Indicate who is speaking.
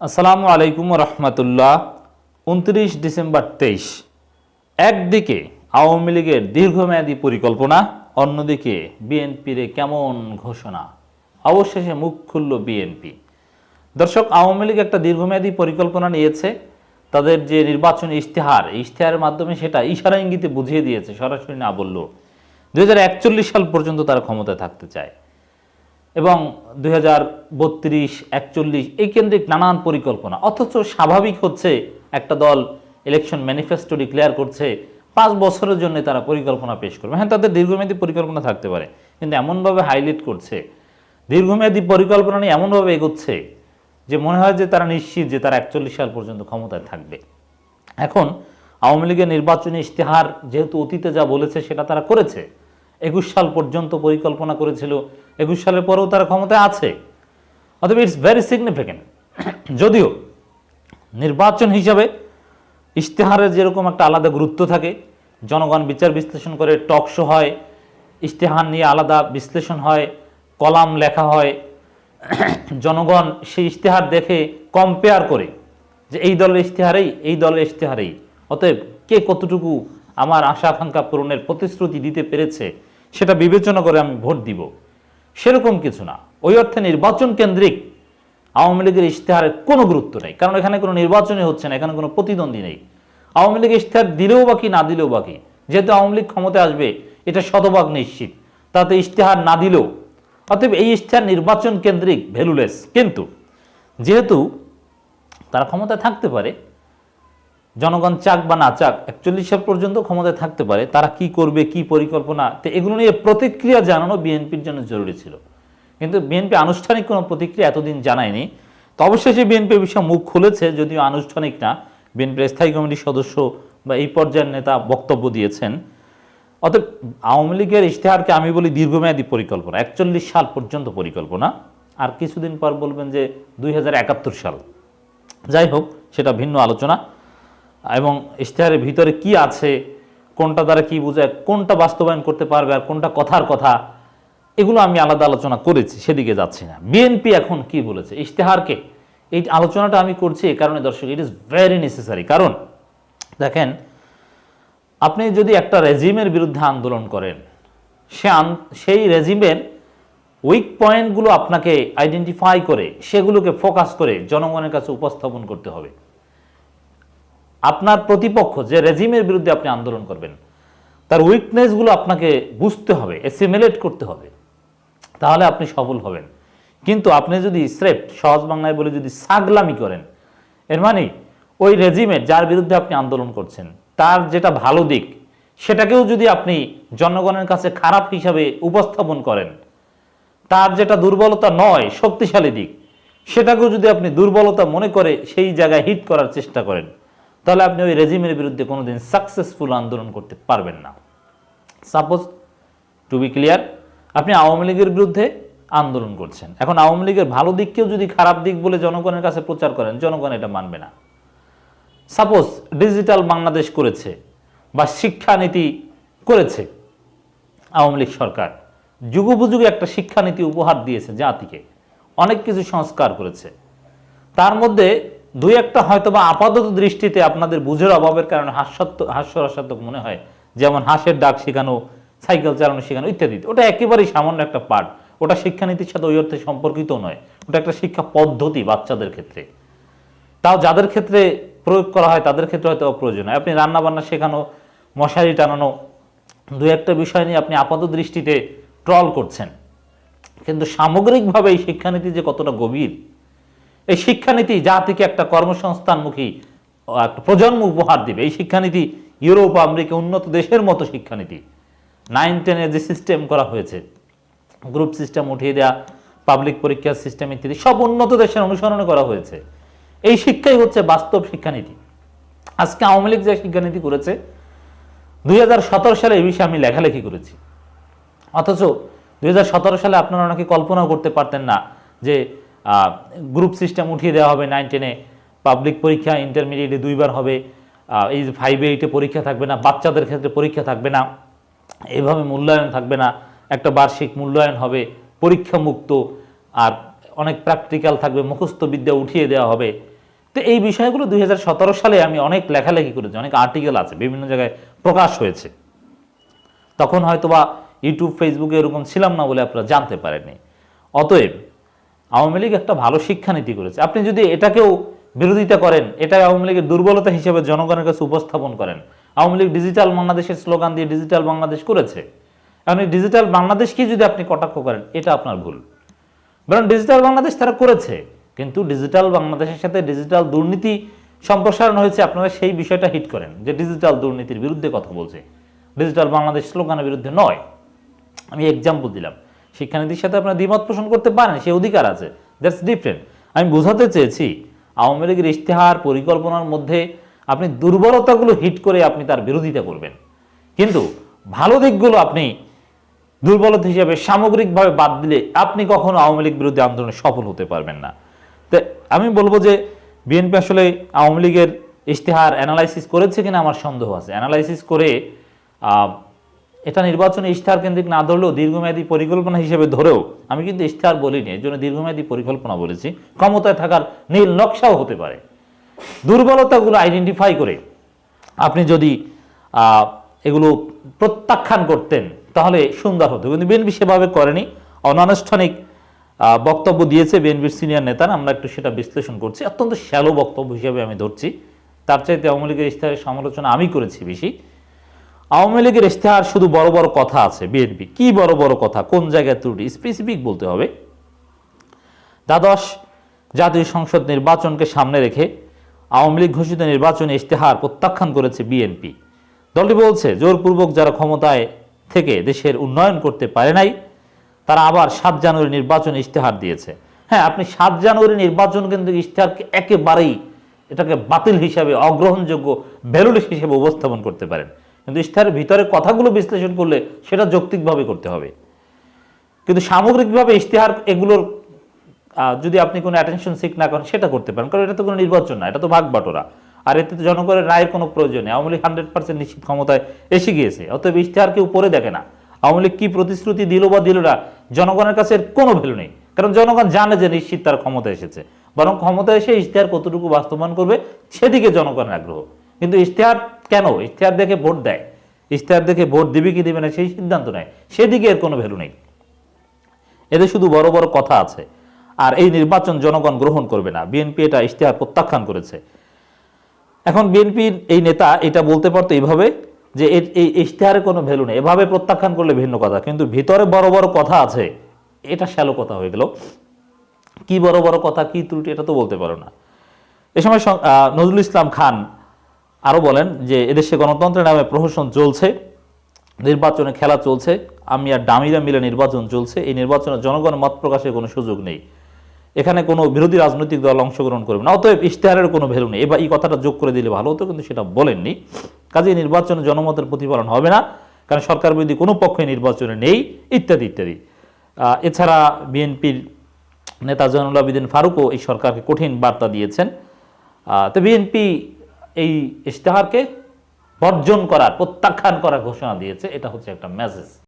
Speaker 1: আসসালামু আলাইকুম রহমতুল্লাহ। উনত্রিশ ডিসেম্বর তেইশ। একদিকে আওয়ামী লীগের দীর্ঘমেয়াদী পরিকল্পনা, অন্যদিকে বিএনপির কেমন ঘোষণা? অবশেষে মুখ খুলল বিএনপি। দর্শক, আওয়ামী লীগ একটা দীর্ঘমেয়াদী পরিকল্পনা নিয়েছে। তাদের যে নির্বাচন ইশতেহার ইশতেহারের মাধ্যমে সেটা ইশারা ইঙ্গিতে বুঝিয়ে দিয়েছে সরাসরি না বললেও। দুই সাল পর্যন্ত তারা ক্ষমতায় থাকতে চায়। এবং দুই হাজার বত্রিশ, একচল্লিশ, এই কেন্দ্রিক নানান পরিকল্পনা। অথচ স্বাভাবিক হচ্ছে একটা দল ইলেকশন ম্যানিফেস্টো ডিক্লেয়ার করছে, পাঁচ বছরের জন্য তারা পরিকল্পনা পেশ করবে। হ্যাঁ তাদের দীর্ঘমেয়াদী পরিকল্পনা থাকতে পারে, কিন্তু এমনভাবে হাইলাইট করছে, দীর্ঘমেয়াদী পরিকল্পনা নিয়ে এমনভাবে এগোচ্ছে যে মনে হয় যে তারা নিশ্চিত যে তারা একচল্লিশ সাল পর্যন্ত ক্ষমতায় থাকবে। এখন আওয়ামী লীগের নির্বাচনী ইশতেহার যেহেতু অতীতে যা বলেছে সেটা তারা করেছে একুশ সাল পর্যন্ত পরিকল্পনা করেছিল, একুশ সালের পরেও তারা ক্ষমতায় আছে। অতএব ইটস ভেরি সিগনিফিক্যান্ট যদিও নির্বাচন হিসাবে ইশতেহারের যেরকম একটা আলাদা গুরুত্ব থাকে, জনগণ বিচার বিশ্লেষণ করে, টক শো হয়, ইশতেহার নিয়ে আলাদা বিশ্লেষণ হয়, কলাম লেখা হয়, জনগণ সেই ইশতেহার দেখে কম্পেয়ার করে যে এই দলের ইশতেহারেই, এই দলের ইশতেহারেই। অতএব কে কতটুকু আমার আশা আকাঙ্ক্ষা পূরণের প্রতিশ্রুতি দিতে পেরেছে, সেটা বিবেচনা করে আমি ভোট দিব। সেরকম কিছু না। ওই অর্থে নির্বাচন কেন্দ্রিক আওয়ামী লীগের ইশতেহারের কোনো গুরুত্ব নেই, কারণ এখানে কোনো নির্বাচনই হচ্ছে না, এখানে কোনো প্রতিদ্বন্দ্বী নেই। আওয়ামী লীগ ইশতেহার দিলেও বাকি, না দিলেও বাকি। যেহেতু আওয়ামী লীগ ক্ষমতায় আসবে, এটা শতভাগ নিশ্চিত। তাতে ইশতেহার না দিলেও, অতএব এই ইশতেহার নির্বাচন কেন্দ্রিক ভ্যালুলেস। কিন্তু যেহেতু তারা ক্ষমতায় থাকতে পারে জনগণ চাক বা না চাক, একচল্লিশ সাল পর্যন্ত ক্ষমতায় থাকতে পারে, তারা কি করবে, কি পরিকল্পনা, তো এগুলো নিয়ে প্রতিক্রিয়া জানানো বিএনপির জন্য জরুরি ছিল। কিন্তু বিএনপি আনুষ্ঠানিক কোনো প্রতিক্রিয়া এতদিন জানায়নি। তো অবশেষে বিএনপি বিষয়ে মুখ খুলেছে, যদিও আনুষ্ঠানিক না। বিএনপির স্থায়ী কমিটির সদস্য বা এই পর্যায়ের নেতা বক্তব্য দিয়েছেন। অতএব আওয়ামী লীগের ইশতেহারকে আমি বলি দীর্ঘমেয়াদী পরিকল্পনা, একচল্লিশ সাল পর্যন্ত পরিকল্পনা। আর কিছুদিন পর বলবেন যে দুই হাজার একাত্তর সাল। যাই হোক, সেটা ভিন্ন আলোচনা। এবং ইশতেহারের ভিতরে কি আছে, কোনটা দ্বারা কি বোঝায়, কোনটা বাস্তবায়ন করতে পারবে আর কোনটা কথার কথা, এগুলো আমি আলাদা আলোচনা করেছি, সেদিকে যাচ্ছি না। বিএনপি এখন কি বলেছে? ইশতেহারকে। এই আলোচনাটা আমি করছি এই কারণে, দর্শক ইট ইজ ভেরি নেসেসারি কারণ, দেখেন, আপনি যদি একটা রেজিমের বিরুদ্ধে আন্দোলন করেন, সে সেই রেজিমের উইক পয়েন্টগুলো আপনাকে আইডেন্টিফাই করে, সেগুলোকে ফোকাস করে জনগণের কাছে উপস্থাপন করতে হবে। আপনার প্রতিপক্ষ, যে রেজিমের বিরুদ্ধে আপনি আন্দোলন করবেন, তার উইকনেসগুলো আপনাকে বুঝতে হবে এসিমিলেট করতে হবে, তাহলে আপনি সফল হবেন। কিন্তু আপনি যদি স্রেফ, সহজ বাংলায় বলে যদি সাগলামি করেন, এর মানে ওই রেজিমের যার বিরুদ্ধে আপনি আন্দোলন করছেন, তার যেটা ভালো দিক, সেটাকেও যদি আপনি জনগণের কাছে খারাপ হিসাবে উপস্থাপন করেন, তার যেটা দুর্বলতা নয়, শক্তিশালী দিক, সেটাকেও যদি আপনি দুর্বলতা মনে করে সেই জায়গায় হিট করার চেষ্টা করেন তাহলে আপনি ওই রেজিমের বিরুদ্ধে কোনোদিন সাকসেসফুল আন্দোলন করতে পারবেন না। সাপোজ টু বি ক্লিয়ার আপনি আওয়ামী লীগের বিরুদ্ধে আন্দোলন করছেন। এখন আওয়ামী লীগের ভালো দিককেও যদি খারাপ দিক বলে জনগণের কাছে প্রচার করেন, জনগণ এটা মানবে না। সাপোজ ডিজিটাল বাংলাদেশ করেছে বা শিক্ষানীতি করেছে আওয়ামী লীগ সরকার, যুগোপযোগী একটা শিক্ষানীতি উপহার দিয়েছে জাতিকে, অনেক কিছু সংস্কার করেছে। তার মধ্যে দুই একটা হয়তো বা আপাতত দৃষ্টিতে আপনাদের বুঝের অভাবের কারণে হাস্যাত্মক হাস্যরসাত্মক মনে হয়। যেমন হাঁসের ডাক শেখানো, সাইকেল চালানো শেখানো ইত্যাদি ওটা একেবারেই সামান্য একটা পার্ট ওটা শিক্ষানীতির সাথে ওই অর্থে সম্পর্কিত নয়। ওটা একটা শিক্ষা পদ্ধতি বাচ্চাদের ক্ষেত্রে। তাও যাদের ক্ষেত্রে প্রয়োগ করা হয়, তাদের ক্ষেত্রে হয়তো অপ্রয়োজন। আপনি রান্নাবান্না শেখানো, মশারি টানানো দু একটা বিষয় নিয়ে আপনি আপাত দৃষ্টিতে ট্রল করছেন। কিন্তু সামগ্রিকভাবে এই শিক্ষানীতি যে কতটা গভীর এই শিক্ষানীতি জাতিকে একটা কর্মসংস্থানমুখী একটা প্রজন্ম উপহার দিবে। এই শিক্ষানীতি ইউরোপ আমেরিকা উন্নত দেশের মতো শিক্ষানীতি। নাইন টেনে যে সিস্টেম করা হয়েছে গ্রুপ সিস্টেম উঠিয়ে দেওয়া পাবলিক পরীক্ষার সিস্টেম ইত্যাদি, সব উন্নত দেশের অনুসরণে করা হয়েছে। এই শিক্ষাই হচ্ছে বাস্তব শিক্ষানীতি। আজকে আওয়ামী লীগ যে শিক্ষানীতি করেছে, দুই হাজার সতেরো সালে এই বিষয়ে আমি লেখালেখি করেছি। অথচ দুই হাজার সতেরো সালে আপনারা অনেকে কল্পনাও করতে পারতেন না যে গ্রুপ সিস্টেম উঠিয়ে দেওয়া হবে নাইন টেনে পাবলিক পরীক্ষা ইন্টারমিডিয়েটে দুইবার হবে। এই ফাইভে এইটে পরীক্ষা থাকবে না, বাচ্চাদের ক্ষেত্রে পরীক্ষা থাকবে না। এভাবে মূল্যায়ন থাকবে না। একটা বার্ষিক মূল্যায়ন হবে পরীক্ষা মুক্ত আর অনেক প্র্যাকটিক্যাল থাকবে, মুখস্থ বিদ্যা উঠিয়ে দেওয়া হবে। তো এই বিষয়গুলো দুই হাজার সতেরো সালে আমি অনেক লেখালেখি করেছি, অনেক আর্টিকেল আছে, বিভিন্ন জায়গায় প্রকাশ হয়েছে। তখন হয়তো বা ইউটিউব ফেসবুকে এরকম ছিলাম না বলে আপনারা জানতে পারেননি। অতএব আওয়ামী লীগ একটা ভালো শিক্ষানীতি করেছে। আপনি যদি এটাকেও বিরোধিতা করেন, এটা আওয়ামী লীগের দুর্বলতা হিসেবে জনগণের কাছে উপস্থাপন করেন। আওয়ামী লীগ ডিজিটাল বাংলাদেশের স্লোগান দিয়ে ডিজিটাল বাংলাদেশ করেছে। এখন এই ডিজিটাল বাংলাদেশকে যদি আপনি কটাক্ষ করেন, এটা আপনার ভুল। বরং ডিজিটাল বাংলাদেশ তারা করেছে, কিন্তু ডিজিটাল বাংলাদেশের সাথে ডিজিটাল দুর্নীতি সম্প্রসারণ হয়েছে, আপনারা সেই বিষয়টা হিট করেন যে ডিজিটাল দুর্নীতির বিরুদ্ধে কথা বলছে। ডিজিটাল বাংলাদেশ স্লোগানের বিরুদ্ধে নয়। আমি এক্সাম্পল দিলাম। শিক্ষানীতির সাথে আপনারা দ্বিমত পোষণ করতে পারেন, সে অধিকার আছে। দ্যাটস ডিফারেন্ট আমি বোঝাতে চেয়েছি, আওয়ামী লীগের ইশতেহার পরিকল্পনার মধ্যে আপনি দুর্বলতাগুলো হিট করে আপনি তার বিরোধিতা করবেন। কিন্তু ভালো দিকগুলো আপনি দুর্বলতা হিসাবে সামগ্রিকভাবে বাদ দিলে আপনি কখনো আওয়ামী লীগ বিরোধী আন্দোলনে সফল হতে পারবেন না। তো আমি বলব যে বিএনপি আসলে আওয়ামী লীগের ইশতেহার অ্যানালাইসিস করেছে কিনা আমার সন্দেহ আছে। অ্যানালাইসিস করে এটা নির্বাচনে ইশতেহার কেন্দ্রিক না ধরলেও দীর্ঘমেয়াদী পরিকল্পনা হিসেবে ধরেও আমি কিন্তু ইশতেহার বলিনি, এর জন্য দীর্ঘমেয়াদী পরিকল্পনা বলেছি। ক্ষমতায় থাকার নীল নকশাও হতে পারে। দুর্বলতাগুলো আইডেন্টিফাই করে আপনি যদি এগুলো প্রত্যাখ্যান করতেন, তাহলে সুন্দর হতো। কিন্তু বিএনপি সেভাবে করেনি। অনানুষ্ঠানিক বক্তব্য দিয়েছে বিএনপির সিনিয়র নেতারা আমরা একটু সেটা বিশ্লেষণ করছি। অত্যন্ত শ্যালো বক্তব্য হিসেবে আমি ধরছি। তার চাইতে আওয়ামী লীগের ইশতেহারের সমালোচনা আমি করেছি বেশি। আওয়ামী লীগের ইশতেহার শুধু বড় বড় কথা আছে, বিএনপি। কি বড় বড় কথা? কোন জায়গায় ত্রুটি? স্পেসিফিক বলতে হবে। দ্বাদশ, জাতীয় সংসদ নির্বাচনকে সামনে রেখে আওয়ামী লীগ ঘোষিত নির্বাচনে ইশতেহার প্রত্যাখ্যান করেছে বিএনপি। দলটি বলছে, জোরপূর্বক যারা ক্ষমতায় থেকে দেশের উন্নয়ন করতে পারে নাই, তারা আবার সাত জানুয়ারি নির্বাচন ইশতেহার দিয়েছে। হ্যাঁ আপনি সাত জানুয়ারি নির্বাচন কিন্তু ইশতেহারকে একেবারেই এটাকে বাতিল হিসাবে, অগ্রহণযোগ্য ভ্যালুলেস হিসেবে উপস্থাপন করতে পারেন। কিন্তু ইশতেহারের ভিতরে কথাগুলো বিশ্লেষণ করলে সেটা যৌক্তিকভাবে করতে হবে। কিন্তু সামগ্রিকভাবে ইশতেহার এগুলোর যদি আপনি কোনো অ্যাটেনশন সিক না করেন, সেটা করতে পারেন। কারণ এটা তো কোনো নির্বাচন না, এটা তো ভাগ বাটোরা আর এতে তো জনগণের রায়ের কোনো প্রয়োজন নেই। আওয়ামী লীগ হান্ড্রেড পার্সেন্ট নিশ্চিত ক্ষমতায় এসে গিয়েছে। অতএব ইশতেহার কেউ পরে দেখে না। আওয়ামী লীগ কি প্রতিশ্রুতি দিল বা দিল না, জনগণের কাছে কোনো ভ্যালু নেই। কারণ জনগণ জানে যে নিশ্চিত তার ক্ষমতা এসেছে। বরং ক্ষমতা এসে ইশতেহার কতটুকু বাস্তবায়ন করবে, সেদিকে জনগণের আগ্রহ। কিন্তু ইশতেহার কেন? ইশতেহার দেখে ভোট দেয়। ইশতেহার দেখে ভোট দিবে কি দিবে না সেই সিদ্ধান্ত নেয়। সেদিকে এর কোনো ভ্যালু নেই। এদের শুধু বড় বড় কথা আছে। আর এই নির্বাচন জনগণ গ্রহণ করবে না। বিএনপি এটা ইশতেহার প্রত্যাখ্যান করেছে। এখন বিএনপির এই নেতা এটা বলতে পারতো এইভাবে যে এই ইশতেহারের কোনো ভ্যালু নেই। এভাবে প্রত্যাখ্যান করলে ভিন্ন কথা। কিন্তু ভিতরে বড় বড় কথা আছে। এটা শ্যালো কথা হয়ে গেল। কি বড় বড় কথা, কি ত্রুটি, এটা তো বলতে পারো না। এ সময় নজরুল ইসলাম খান আরও বলেন যে এদেশে গণতন্ত্রের নামে প্রহসন চলছে, নির্বাচনে খেলা চলছে, আমি আর ডামিরা মিলে নির্বাচন চলছে, এই নির্বাচনে জনগণের মত প্রকাশের কোনো সুযোগ নেই। এখানে কোনো বিরোধী রাজনৈতিক দল অংশগ্রহণ করবে না, অতএব ইশতেহারের কোনো ভ্যালু নেই। এবার এই কথাটা যোগ করে দিলে ভালো হতো, কিন্তু সেটা বলেননি। কাজে নির্বাচনে জনমতের প্রতিফলন হবে না, কারণ সরকার বিরোধী কোনো পক্ষই নির্বাচনে নেই, ইত্যাদি ইত্যাদি। এছাড়া বিএনপির নেতা জয়নুল আবিদিন ফারুকও এই সরকারকে কঠিন বার্তা দিয়েছেন। তো বিএনপি এই ইশতেহারকে বর্জন করার প্রত্যাখ্যান করার ঘোষণা দিয়েছে। এটা হচ্ছে একটা মেসেজ